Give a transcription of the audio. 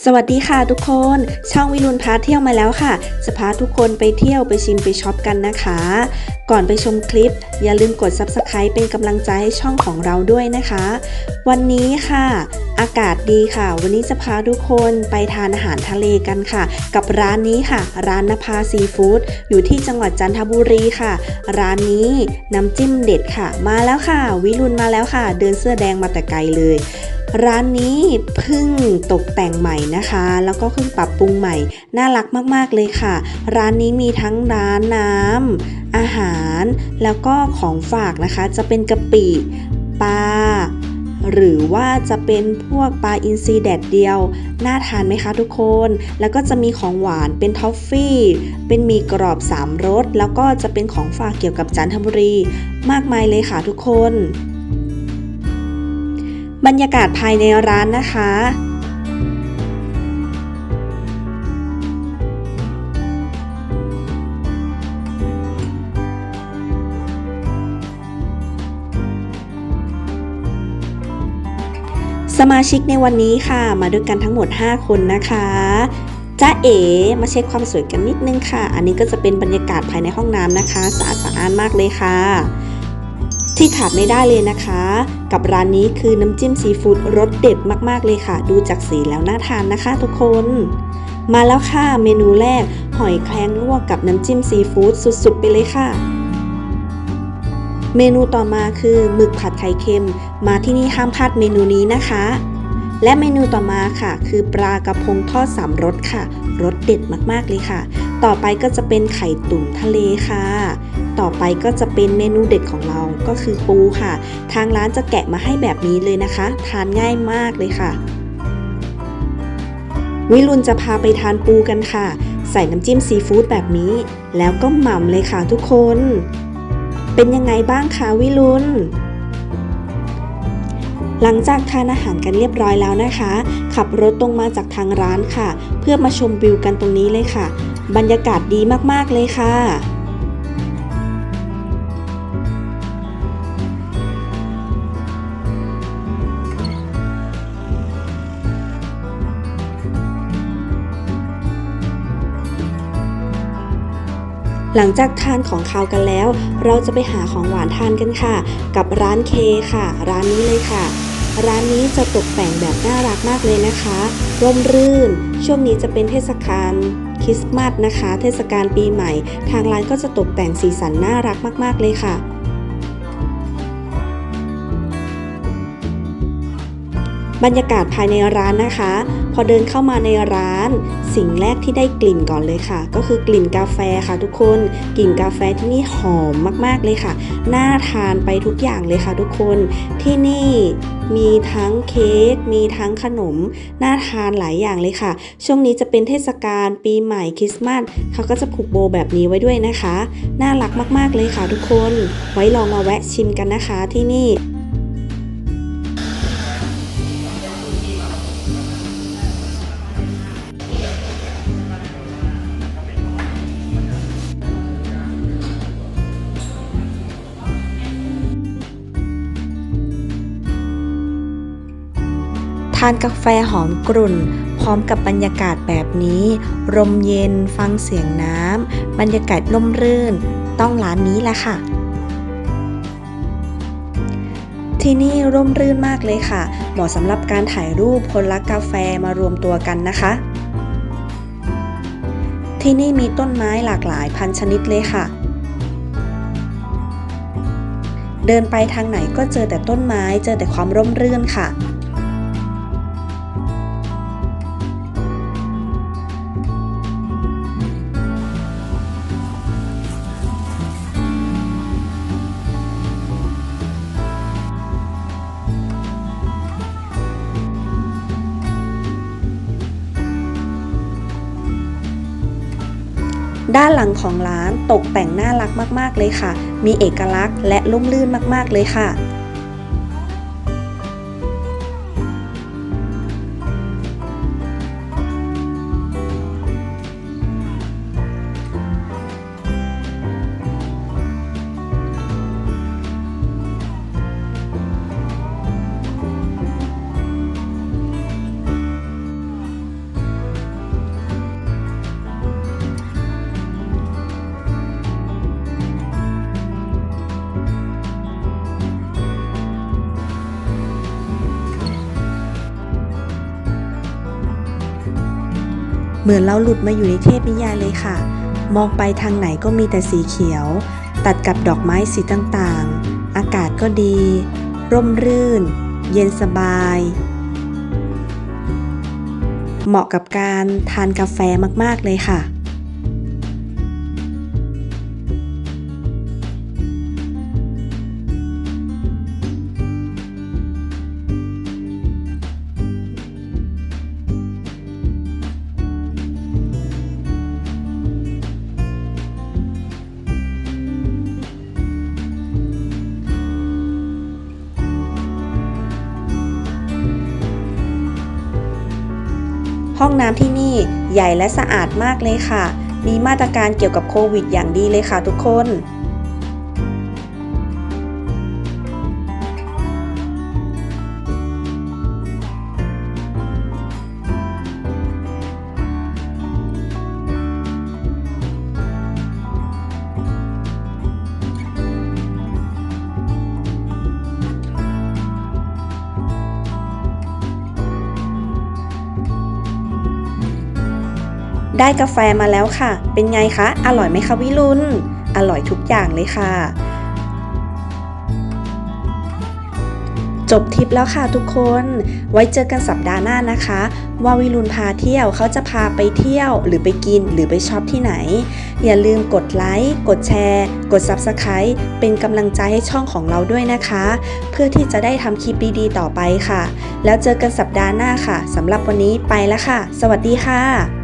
สวัสดีค่ะทุกคน ช่องวิรุณพาเที่ยวมาแล้วค่ะ จะพาทุกคนไปเที่ยวไปชิมไปช็อปกันนะคะ ก่อนไปชมคลิป อย่าลืมกด Subscribe เป็นกำลังใจให้ช่องของเราด้วยนะคะ วันนี้ค่ะ อากาศดีค่ะ วันนี้จะพาทุกคนไปทานอาหารทะเลกันค่ะ กับร้านนี้ค่ะ ร้านนภาซีฟู้ดอยู่ที่จังหวัดจันทบุรีค่ะ ร้านนี้น้ำจิ้มเด็ดค่ะ มาแล้วค่ะ วิรุณมาแล้วค่ะ เดินเสื้อแดงมาแต่ไกลเลย ร้านนี้เพิ่งตกแต่งใหม่นะคะ แล้วก็เพิ่งปรับปรุงใหม่ น่ารักมากๆเลยค่ะ ร้านนี้มีทั้งร้านน้ำอาหาร แล้วก็ของฝากนะคะ จะเป็นกะปิปลาหรือว่าจะเป็นพวกปลาอินทรีแดดเดียว น่าทานไหมคะทุกคน แล้วก็จะมีของหวานเป็นท็อฟฟี่ เป็นมีกรอบสามรสแล้วก็จะเป็นของฝากเกี่ยวกับจันทบุรี มากมายเลยค่ะทุกคน บรรยากาศภายในร้านนะคะ สมาชิกในวันนี้ค่ะ มาด้วยกันทั้งหมด 5 คนนะคะจ้าเอ๋มาเช็คความสวยกันนิดนึงค่ะ อันนี้ก็จะเป็นบรรยากาศภายในห้องน้ำนะคะสะอาดสะอ้านมากเลยค่ะ ที่ขาดไม่ได้เลยนะคะ กับร้านนี้คือน้ำจิ้มซีฟู้ดรสเด็ดมากๆเลยค่ะ ดูจากสีแล้วน่าทานนะคะทุกคน มาแล้วค่ะเมนูแรก หอยแครงลวกกับน้ำจิ้มซีฟู้ดสุดๆ ไปเลยค่ะ เมนูต่อมาคือหมึกผัดไข่เค็ม มาที่นี่ห้ามพลาดเมนูนี้นะคะ และเมนูต่อมาค่ะ คือปลากระพงทอดสามรสค่ะรสเด็ดมากๆเลยค่ะ ต่อไปก็จะเป็นไข่ตุ๋นทะเลค่ะ ต่อไปก็จะเป็นเมนูเด็ดของเราก็คือปูค่ะ ทางร้านจะแกะมาให้แบบนี้เลยนะคะ ทานง่ายมากเลยค่ะ วิรุณจะพาไปทานปูกันค่ะ ใส่น้ำจิ้มซีฟู้ดแบบนี้ แล้วก็หม่ำเลยค่ะทุกคน เป็นยังไงบ้างคะวิรุณหลังจากทานอาหารกันเรียบร้อยแล้วนะคะ ขับรถตรงมาจากทางร้านค่ะ เพื่อมาชมวิวกันตรงนี้เลยค่ะ บรรยากาศดีมากๆเลยค่ะ หลังจากทานของคาวกันแล้ว เราจะไปหาของหวานทานกันค่ะ กับร้านเคค่ะ ร้านนี้เลยค่ะร้านนี้จะตกแต่งแบบน่ารักมากเลยนะคะ ร่มรื่น ช่วงนี้จะเป็นเทศกาล คริสต์มาสนะคะ เทศกาลปีใหม่ ทางร้านก็จะตกแต่งสีสันน่ารักมาก ๆ เลยค่ะบรรยากาศภายในร้านนะคะ พอเดินเข้ามาในร้าน สิ่งแรกที่ได้กลิ่นก่อนเลยค่ะ ก็คือกลิ่นกาแฟค่ะทุกคน กลิ่นกาแฟที่นี่หอมมากๆเลยค่ะ น่าทานไปทุกอย่างเลยค่ะทุกคน ที่นี่มีทั้งเค้ก มีทั้งขนม น่าทานหลายอย่างเลยค่ะ ช่วงนี้จะเป็นเทศกาลปีใหม่คริสต์มาสเขาก็จะผูกโบแบบนี้ไว้ด้วยนะคะ น่ารักมากๆเลยค่ะทุกคน ไว้ลองมาแวะชิมกันนะคะที่นี่านกาแฟหอมกรุ่น พร้อมกับบรรยากาศแบบนี้ลมเย็นฟังเสียงน้ำ บรรยากาศร่มรื่น ต้องร้านนี้แหละค่ะ ที่นี่ร่มรื่นมากเลยค่ะ เหมาะสำหรับการถ่ายรูปคนรักกาแฟมารวมตัวกันนะคะ ที่นี่มีต้นไม้หลากหลายพันชนิดเลยค่ะเดินไปทางไหนก็เจอแต่ต้นไม้ เจอแต่ความร่มรื่นค่ะ ด้านหลังของร้านตกแต่งน่ารักมาก ๆ เลยค่ะ มีเอกลักษณ์และลุ่มลื่นมาก ๆ เลยค่ะ เหมือนเราหลุดมาอยู่ในเทพนิยายเลยค่ะ มองไปทางไหนก็มีแต่สีเขียว ตัดกับดอกไม้สีต่างๆ อากาศก็ดี ร่มรื่น เย็นสบาย เหมาะกับการทานกาแฟมากๆเลยค่ะ ห้องน้ำที่นี่ใหญ่และสะอาดมากเลยค่ะ มีมาตรการเกี่ยวกับโควิดอย่างดีเลยค่ะทุกคน ได้กาแฟมาแล้วค่ะ เป็นไงคะ อร่อยไหมคะวิรุณอร่อยทุกอย่างเลยค่ะ จบทริปแล้วค่ะทุกคน ไว้เจอกันสัปดาห์หน้านะคะ ว่าวิรุณพาเที่ยวเขาจะพาไปเที่ยว หรือไปกินหรือไปช็อปที่ไหน อย่าลืมกดไลค์ กดแชร์ กด Subscribe เป็นกำลังใจให้ช่องของเราด้วยนะคะ เพื่อที่จะได้ทำคลิปดีๆต่อไปค่ะ แล้วเจอกันสัปดาห์หน้าค่ะสำหรับวันนี้ไปแล้วค่ะ สวัสดีค่ะ